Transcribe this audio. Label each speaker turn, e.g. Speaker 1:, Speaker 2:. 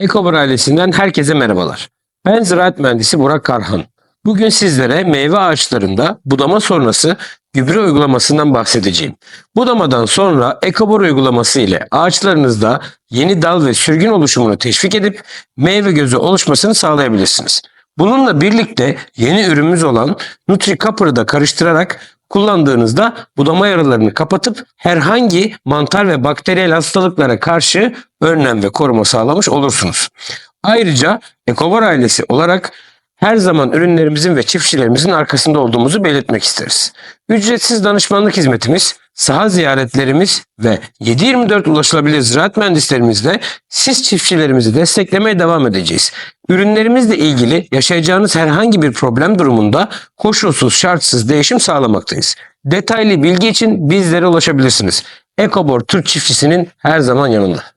Speaker 1: Ekobor ailesinden herkese merhabalar. Ben ziraat mühendisi Burak Karhan. Bugün sizlere meyve ağaçlarında budama sonrası gübre uygulamasından bahsedeceğim. Budamadan sonra Ekobor uygulaması ile ağaçlarınızda yeni dal ve sürgün oluşumunu teşvik edip meyve gözü oluşmasını sağlayabilirsiniz. Bununla birlikte yeni ürünümüz olan Nutri Copper'ı da karıştırarak kullandığınızda budama yaralarını kapatıp herhangi mantar ve bakteriyel hastalıklara karşı önlem ve koruma sağlamış olursunuz. Ayrıca Ekovar ailesi olarak her zaman ürünlerimizin ve çiftçilerimizin arkasında olduğumuzu belirtmek isteriz. Ücretsiz danışmanlık hizmetimiz, saha ziyaretlerimiz ve 7-24 ulaşılabilir ziraat mühendislerimizle siz çiftçilerimizi desteklemeye devam edeceğiz. Ürünlerimizle ilgili yaşayacağınız herhangi bir problem durumunda koşulsuz şartsız değişim sağlamaktayız. Detaylı bilgi için bizlere ulaşabilirsiniz. Ekobor Türk çiftçisinin her zaman yanında.